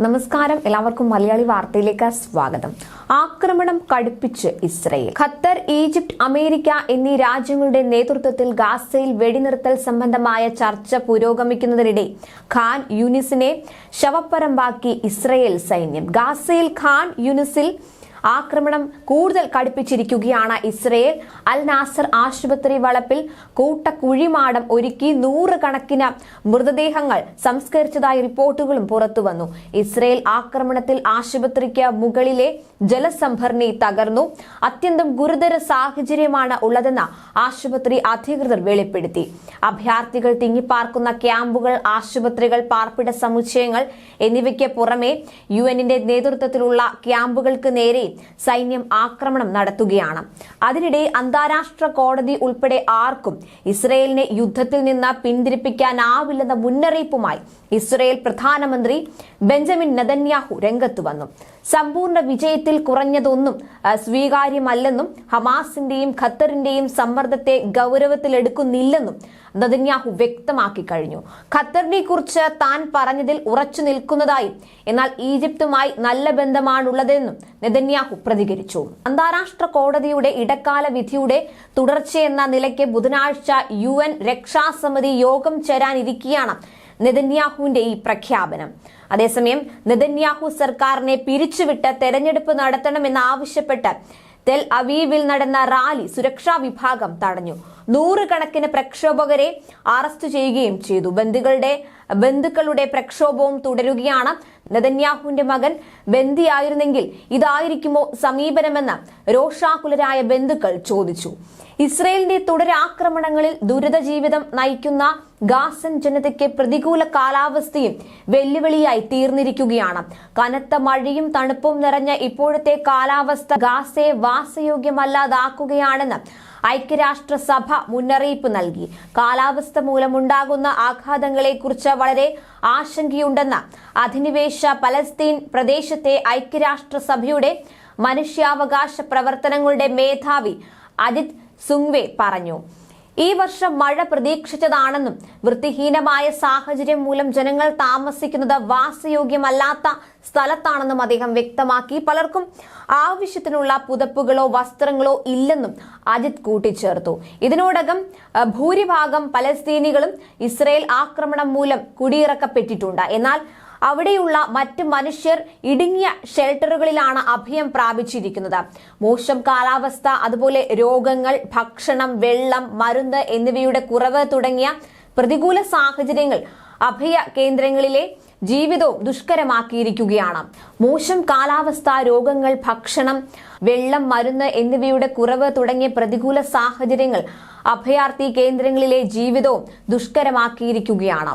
നമസ്കാരം. എല്ലാവർക്കും മലയാളി വാർത്തയിലേക്ക് സ്വാഗതം. ആക്രമണം കടുപ്പിച്ച് ഇസ്രയേൽ. ഖത്തർ ഈജിപ്ത് അമേരിക്ക എന്നീ രാജ്യങ്ങളുടെ നേതൃത്വത്തിൽ ഗാസയിൽ വെടിനിർത്തൽ സംബന്ധമായ ചർച്ച പുരോഗമിക്കുന്നതിനിടെ ഖാൻ യൂനിസിനെ ശവപ്പറമ്പാക്കി ഇസ്രയേൽ സൈന്യം. ഗാസയിൽ ഖാൻ യൂനിസിൽ ആക്രമണം കൂടുതൽ കടുപ്പിച്ചിരിക്കുകയാണ് ഇസ്രയേൽ. അൽ നാസർ ആശുപത്രി വളപ്പിൽ കൂട്ടക്കുഴിമാടം ഒരുക്കി നൂറുകണക്കിന് മൃതദേഹങ്ങൾ സംസ്കരിച്ചതായി റിപ്പോർട്ടുകളും പുറത്തുവന്നു. ഇസ്രയേൽ ആക്രമണത്തിൽ ആശുപത്രിക്ക് മുകളിലെ ജലസംഭരണി തകർന്നു. അത്യന്തം ഗുരുതര സാഹചര്യമാണ് ഉള്ളതെന്ന് ആശുപത്രി അധികൃതർ വെളിപ്പെടുത്തി. അഭയാർത്ഥികൾ തിങ്ങിപ്പാർക്കുന്ന ക്യാമ്പുകൾ ആശുപത്രികൾ പാർപ്പിട സമുച്ചയങ്ങൾ എന്നിവയ്ക്ക് പുറമെ യു എന്നിന്റെ നേതൃത്വത്തിലുള്ള ക്യാമ്പുകൾക്ക് നേരെ സൈന്യം ആക്രമണം നടത്തുകയാണ്. അതിനിടെ അന്താരാഷ്ട്ര കോടതി ഉൾപ്പെടെ ആർക്കും ഇസ്രയേലിനെ യുദ്ധത്തിൽ നിന്ന് പിന്തിരിപ്പിക്കാനാവില്ലെന്ന മുന്നറിയിപ്പുമായി ഇസ്രയേൽ പ്രധാനമന്ത്രി ബെഞ്ചമിൻ നെതന്യാഹു രംഗത്ത് വന്നു. സമ്പൂർണ വിജയത്തിൽ കുറഞ്ഞതൊന്നും സ്വീകാര്യമല്ലെന്നും ഹമാസിന്റെയും ഖത്തറിന്റെയും സമ്മർദ്ദത്തെ ഗൗരവത്തിലെടുക്കുന്നില്ലെന്നും നദന്യാഹു വ്യക്തമാക്കി കഴിഞ്ഞു. ഖത്തറിനെ കുറിച്ച് താൻ പറഞ്ഞതിൽ ഉറച്ചു നിൽക്കുന്നതായും എന്നാൽ ഈജിപ്തുമായി നല്ല ബന്ധമാണുള്ളതെന്നും നെതന്യാഹു പ്രതികരിച്ചു. അന്താരാഷ്ട്ര കോടതിയുടെ ഇടക്കാല വിധിയുടെ തുടർച്ചയെന്ന നിലയ്ക്ക് ബുധനാഴ്ച യു എൻ രക്ഷാസമിതി യോഗം ചേരാനിരിക്കെയാണ് നെതന്യാഹുവിന്റെ ഈ പ്രഖ്യാപനം. അതേസമയം നെതന്യാഹു സർക്കാരിനെ പിരിച്ചുവിട്ട് തെരഞ്ഞെടുപ്പ് നടത്തണമെന്നാവശ്യപ്പെട്ട് തെൽ അവീവിൽ നടന്ന റാലി സുരക്ഷാ വിഭാഗം തടഞ്ഞു. നൂറുകണക്കിന് പ്രക്ഷോഭകരെ അറസ്റ്റ് ചെയ്യുകയും ചെയ്തു. ബന്ധുക്കളുടെ ബന്ധുക്കളുടെ പ്രക്ഷോഭവും തുടരുകയാണ് നെതന്യാഹുവിന്റെ മകൻ ബന്ദിയായിരുന്നെങ്കിൽ ഇതായിരിക്കുമോ സമീപനമെന്ന് രോഷാകുലരായ ബന്ധുക്കൾ ചോദിച്ചു. ഇസ്രയേലിന്റെ തുടരാക്രമണങ്ങളിൽ ദുരിത ജീവിതം നയിക്കുന്ന ഗാസൻ ജനതയ്ക്ക് പ്രതികൂല കാലാവസ്ഥയും വെല്ലുവിളിയായി തീർന്നിരിക്കുകയാണ്. കനത്ത മഴയും തണുപ്പും നിറഞ്ഞ ഇപ്പോഴത്തെ കാലാവസ്ഥ ഗാസയെ വാസയോഗ്യമല്ലാതാക്കുകയാണെന്ന് ഐക്യരാഷ്ട്രസഭ മുന്നറിയിപ്പ് നൽകി. കാലാവസ്ഥ മൂലമുണ്ടാകുന്ന ആഘാതങ്ങളെക്കുറിച്ച് വളരെ ആശങ്കയുണ്ടെന്ന് അധിനിവേശ പലസ്തീൻ പ്രദേശത്തെ ഐക്യരാഷ്ട്രസഭയുടെ മനുഷ്യാവകാശ പ്രവർത്തനങ്ങളുടെ മേധാവി അജിത് സുങ്വെ പറഞ്ഞു. ഈ വർഷം മഴ പ്രതീക്ഷിച്ചതാണെന്നും വൃത്തിഹീനമായ സാഹചര്യം മൂലം ജനങ്ങൾ താമസിക്കുന്നത് വാസയോഗ്യമല്ലാത്ത സ്ഥലത്താണെന്നും അദ്ദേഹം വ്യക്തമാക്കി. പലർക്കും ആവശ്യത്തിനുള്ള പുതപ്പുകളോ വസ്ത്രങ്ങളോ ഇല്ലെന്നും അജിത് കൂട്ടിച്ചേർത്തു. ഇതിനോടകം ഭൂരിഭാഗം പലസ്തീനികളും ഇസ്രയേൽ ആക്രമണം മൂലം കുടിയിറക്കപ്പെട്ടിട്ടുണ്ട്. എന്നാൽ അവിടെയുള്ള മറ്റ് മനുഷ്യർ ഇടുങ്ങിയ ഷെൽട്ടറുകളിലാണ് അഭയം പ്രാപിച്ചിരിക്കുന്നത്. മോശം കാലാവസ്ഥ അതുപോലെ രോഗങ്ങൾ ഭക്ഷണം വെള്ളം മരുന്ന് എന്നിവയുടെ കുറവ് തുടങ്ങിയ പ്രതികൂല സാഹചര്യങ്ങൾ അഭയ കേന്ദ്രങ്ങളിലെ ജീവിതവും ദുഷ്കരമാക്കിയിരിക്കുകയാണ്. മോശം കാലാവസ്ഥ രോഗങ്ങൾ ഭക്ഷണം വെള്ളം മരുന്ന് എന്നിവയുടെ കുറവ് തുടങ്ങിയ പ്രതികൂല സാഹചര്യങ്ങൾ അഭയാർത്ഥി കേന്ദ്രങ്ങളിലെ ജീവിതവും ദുഷ്കരമാക്കിയിരിക്കുകയാണ്.